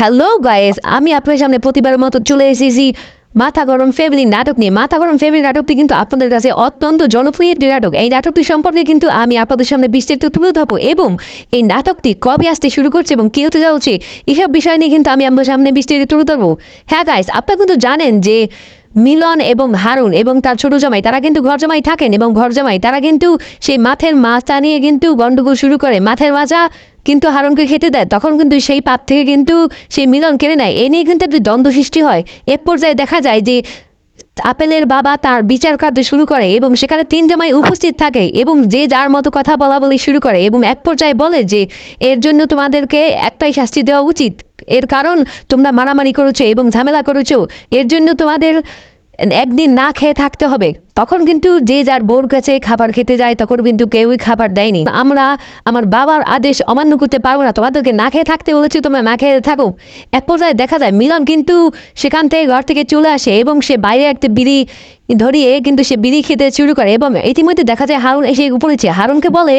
Hello guys আমি আপনার সামনে প্রতিবারের মতো চলে এসেছি মাথা গরম ফ্যামিলি নাটক নিয়ে। মাথা গরম ফ্যামিলি নাটকটি কিন্তু আপনাদের কাছে অত্যন্ত জনপ্রিয় একটি নাটক। এই নাটকটি সম্পর্কে কিন্তু আমি আপনাদের সামনে বিস্তারিত তুলে ধরবো এবং এই নাটকটি কবে আসতে শুরু করছে এবং কে হতে যাচ্ছে, এসব বিষয় নিয়ে কিন্তু আমি আপনার সামনে বিস্তারিত তুলে ধরবো। হ্যাঁ গাইস আপনারা কিন্তু জানেন যে মিলন এবং হারুন এবং তার ছোট জামাই, তারা কিন্তু ঘর জামাই থাকেন এবং ঘর জামাই, তারা কিন্তু সেই মাথের মাছা নিয়ে কিন্তু গন্ডগোল শুরু করে। মাথের মাজা কিন্তু হারুনকে খেতে দেয়, তখন কিন্তু সেই পাত থেকে কিন্তু সেই মিলন কেড়ে নেয়। এ নিয়ে কিন্তু একটি দ্বন্দ্ব সৃষ্টি হয়। এ পর্যায়ে দেখা যায় যে আপেলের বাবা তার বিচার কার্য শুরু করে এবং সেখানে তিন জামাই উপস্থিত থাকে এবং যে যার মতো কথা বলা বলি শুরু করে এবং এক পর্যায়ে বলে যে, এর জন্য তোমাদেরকে একটাই শাস্তি দেওয়া উচিত। এর কারণ তোমরা মারামারি করেছ এবং ঝামেলা করেছ। এর জন্য তোমাদের একদিন না খেয়ে থাকতে হবে। তখন কিন্তু যে যার বোর কাছে খাবার খেতে যায়, তখন কিন্তু কেউই খাবার দেয়নি। আমরা আমার বাবার আদেশ অমান্য করতে পারব না। তোমাদেরকে না খেয়ে থাকতে বলেছি, তোমরা না খেয়ে থাকো। এক পর্যায়ে দেখা যায়, মিলন কিন্তু সেখান থেকে ঘর থেকে চলে আসে এবং সে বাইরে একটা বিড়ি ধরিয়ে কিন্তু সে বিড়ি খেতে শুরু করে এবং ইতিমধ্যে দেখা যায় হারুন এসে উপরেছে। হারুনকে বলে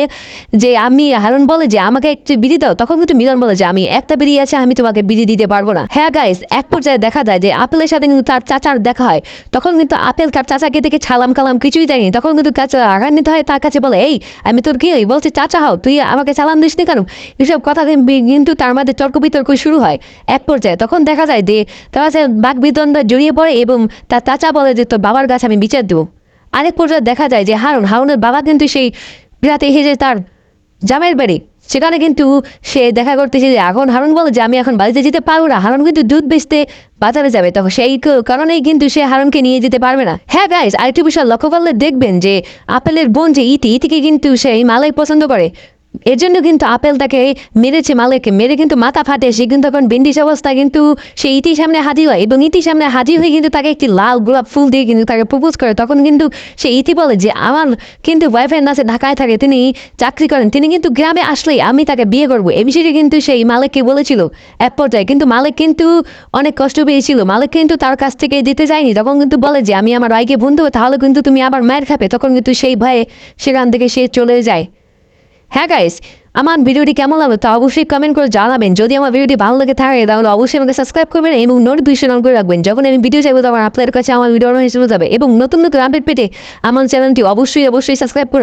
যে, আমি হারুন বলে যে, আমাকে একটু বিড়ি দাও। তখন কিন্তু মিলন বলে যে, আমি একটা বিড়ি আছে, আমি তোমাকে বিড়ি দিতে পারব না। হ্যাঁ গাইস এক পর্যায়ে দেখা যায় যে, আপেলের সাথে কিন্তু তার চাচার দেখা হয়। তখন কিন্তু আপেল তার চাচাকে থেকে ছালাম কালাম কিছুই দেয়নি। তখন কিন্তু চাচা নিতে হয় তার কাছে বলে, এই, আমি তোর কি হই?" বলছে, চাচা হও, তুই আমাকে চালান দিস নি কেন? এসব কথা কিন্তু- তার মধ্যে তর্ক বিতর্ক শুরু হয় এক পর্যায়ে। তখন দেখা যায় যে তার বাঘ বিতন্ড জড়িয়ে পড়ে এবং তার চাচা বলে যে, তোর বাবার কাছে আমি বিচার দেবো। আরেক পর্যায়ে দেখা যায় যে হারুন, হারুনের বাবা কিন্তু সেই রাতে হেজে তার জামের বাড়ি। সেখানে কিন্তু সে দেখা করতেছে যে এখন হারুন বলে যে আমি এখন বাড়িতে যেতে পারব না। হারুন কিন্তু দুধ বেচতে বাজারে যাবে। তখন সেই কারণেই কিন্তু সে হারুনকে নিয়ে যেতে পারবে না। হ্যাঁ গাইস আরেকটি বিষয় লক্ষ্য করলে দেখবেন যে আপেলের বোন যে ইতি, ইতিকে কিন্তু সেই মালাই পছন্দ করে। এর জন্য কিন্তু আপেল তাকে মেরেছে মালেককে মেরে কিন্তু মাথা ফাটে, সে কিন্তু তখন বিন্ডিস অবস্থায় কিন্তু সে ইতির সামনে হাজির হয় এবং ইতির সামনে হাজির হয়ে কিন্তু তাকে একটি লাল গোলাপ ফুল দিয়ে কিন্তু তাকে প্রপোজ করে। তখন কিন্তু সে ইতি বলে যে, আমার কিন্তু বয়ফ্রেন্ড আছে, ঢাকায় থাকে, তিনি চাকরি করেন, তিনি কিন্তু গ্রামে আসলেই আমি তাকে বিয়ে করব। এই বিষয়টি কিন্তু সেই মালিককে বলেছিল এক পর্যায়ে, কিন্তু মালিক কিন্তু অনেক কষ্ট পেয়েছিল, মালিক কিন্তু তার কাছ থেকে দিতে যায়নি। তখন কিন্তু বলে যে, আমি আমার ভাইকে বন্ধু, তাহলে কিন্তু তুমি আবার মায়ের খাবে তখন কিন্তু সেই ভয়ে সেখান থেকে সে চলে যায়। হ্যাঁ গাইস আমার ভিডিওটি কেমন লাগল তা অবশ্যই কমেন্ট করে জানাবেন। যদি আমার ভিডিওটি ভালো লাগে থাকে, তাহলে অবশ্যই আমাকে সাবস্ক্রাইব করবেন এবং নোটিফিকেশন অন করে রাখবেন। যখন আমি ভিডিও চাইব, তখন আপনাদের কাছে আমার ভিডিও হিসেবে যাবে। এবং নতুন নতুন আপডেট পেতে আমার চ্যানেলটি অবশ্যই অবশ্যই সাবস্ক্রাইব করুন